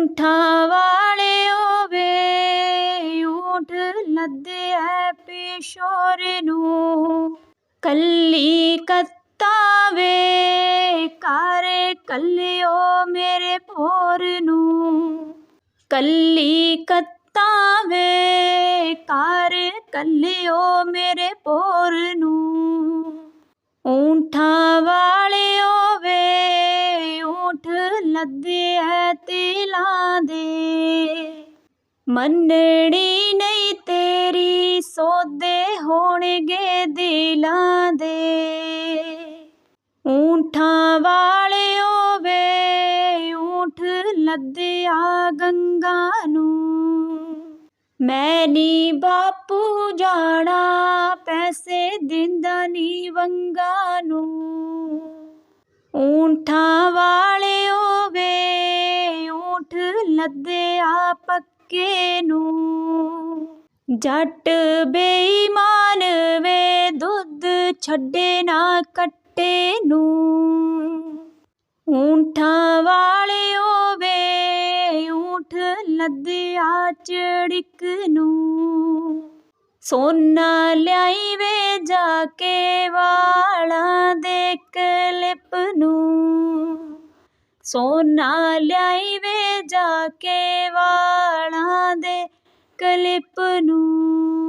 ਊਂਠਾਂ ਵਾਲਿਓ ਵੇ ਊਂਠ ਲੱਦਿਆ ਪੇਸ਼ੋਰ ਨੂੰ। ਕੱਲੀ ਕੱਤਾ ਵੇ ਘਰ ਕੱਲਿਓ ਮੇਰੇ ਭੋਰ ਨੂੰ। ਕੱਲੀ ਕੱਤਾ ਵੇ ਘਰ ਕੱਲਿਓ ਮੇਰੇ ਭੋਰ ਨੂੰ। ਊਠਾਂ ਵਾਲਿਓ ਵੇ ਊਠ ਲੱਦਿਆ ਦੇ। ਮੰਨਣੀ ਨਹੀਂ ਤੇਰੀ ਸੌਦੇ ਹੋਣਗੇ ਦਿਲਾਂ ਦੇ। ਊਂਠਾਂ ਵਾਲਿਓ ਵੇ ਊਂਠ ਲੱਦਿਆ ਗੰਗਾ ਨੂੰ। ਮੈਂ ਨੀ ਬਾਪੂ ਜਾਣਾ, ਪੈਸੇ ਦਿੰਦਾ ਨੀ ਵੰਗਾ ਨੂੰ। ਊਂਠਾਂ ਲੱਦਿਆ ਪੱਕੇ ਨੂੰ ਜੱਟ ਬੇਈਮਾਨ ਵੇ ਦੁੱਧ ਛੱਡੇ ਨਾ ਕੱਟੇ ਨੂੰ ਊਂਠਾਂ ਵਾਲਿਓ ਵੇ ਊਂਠ ਲੱਦਿਆ ਚੜਿਕ ਨੂੰ ਸੋਨਾ ਲਿਆਈ ਵੇ ਜਾ ਕੇ ਵਾਲਾਂ ਦੇ ਕਲਿਪ ਨੂੰ ਸੋਨਾ ਲਿਆਈ ਵੇ ਜਾ ਕੇ ਵਾਲਾਂ ਦੇ ਕਲਿਪ ਨੂੰ।